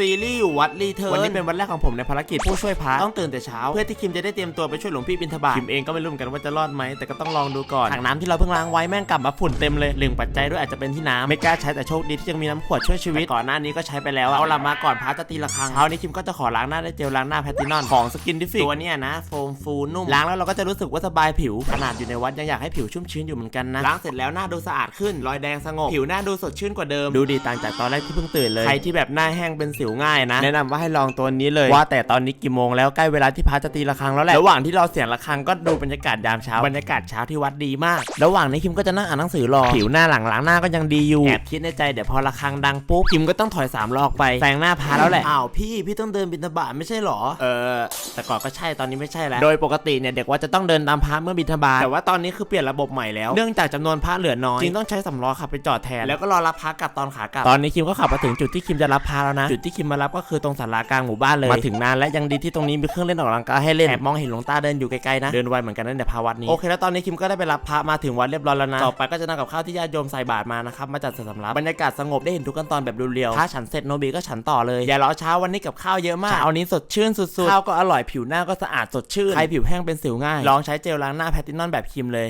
ซีรีส์วัดรีเทิร์นวันนี้เป็นวันแรกของผมในภารกิจผู้ช่วยพระต้องตื่นแต่เช้า เพื่อที่คิมจะได้เตรียมตัวไปช่วยหลวงพี่บิณฑบาตคิมเองก็ไม่รู้เหมือนกันว่าจะรอดไหมแต่ก็ต้องลองดูก่อนถังน้ำที่เราเพิ่งล้างไว้แม่งกลับมาฝุ่นเต็มเลยหนึ่งปัจจัยด้วยอาจจะเป็นที่น้ำไม่กล้าใช้แต่โชคดีที่ยังมีน้ำขวดช่วยชีวิตก่อนหน้านี้ก็ใช้ไปแล้วเอาละมาก่อนพระจะตีระฆังเช้านี้คิมก็จะขอล้างหน้าด้วยเจลล้างหน้าแพตตินอนของสกินดิฟิกตัวเนี้ยนะโฟมฟูนุ่มล้างแล้วเราก็จะรู้สึกว่าสบายผิวขนาดอยู่ในวัดยังอยากให้ผิวชุ่มชื้นอยู่เหมือนกันนะล้างเสร็จแล้วหน้าดูสะอาดขึ้นรอยแดงสงบผิวหน้าดูสดชื่นกว่าเดิมดูดีต่างจากตอนแรกที่เพิ่งตื่นเลยใครที่แบบหน้าแห้งเป็นสิวง่ายนะ แนะนำว่าให้ลองตัวนี้เลยว่าแต่ตอนนี้กี่โมงแล้วใกล้เวลาที่พระจะตีระฆังแล้วแหละระหว่างที่รอเสียงระฆังก็ดูบรรยากาศยามเช้าบรรยากาศเช้าที่วัดดีมาก ระหว่างนี้คิมก็จะนั่งอ่านหนังสือรอผิวหน้าหลังล้างหน้าก็ยังดีอยู่แอบคิดในใจเดี๋ยวพอระฆังดังปุ๊บคิมก็ต้องถอยสามรอบไปแซงหน้าพระแล้วแหละอ้าวพี่พี่ต้องเดินบิณฑบาตไม่ใช่หรอ เออ แต่ก่อนก็ใช่ตอนนี้ไม่ใช่แล้วโดยปกติเนี่ยเด็กว่าจะต้องเดินตามพระเมื่อบิณฑบาตแต่ว่าตอนนี้คือเปลี่ยนระบบใหม่แล้วเนื่องจากจำนวนพระเหลือน้อยจึงต้องใช้สำล้อขับไปจอดแทนแล้วก็รอรับพระกลับตอนขากลับตอนนี้คิมก็ขับมาถึงจุดที่คิมจะรับพระแล้วนะจุดที่คิมมารับก็คือตรงศาลากลางหมู่บ้านเลยมาถึงนานและยังดีที่ตรงนี้มีเครื่องเล่นออกกำลังกายให้เล่นแอบมองเห็นหลวงตาเดินอยู่ไกลๆนะเดินไวเหมือนกันนั่นในภาวัดนี้โอเคแล้วตอนนี้คิมก็ได้ไปรับพระมาถึงวัดเรียบร้อยแล้วนะต่อไปก็จะนำกับข้าวที่ญาติโยมใส่บาตรมานะครับมาจัดใส่สำรับบรรยากาศสงบได้เห็นทุกขั้นตอนแบบเรียวๆถ้าฉันเสร็จโนบีก็ฉันต่อเลยอย่ารอเช้าวันนี้กับข้าวเยอะมากเช้านี้สดชื่นสุดๆข้าวก็อร่อยผิวหน้าก็สะอาดสดชื่นใครผิวแห้งเป็นสิวง่ายลองใช้เจลล้างหน้าแพตตินอนแบบคิมเลย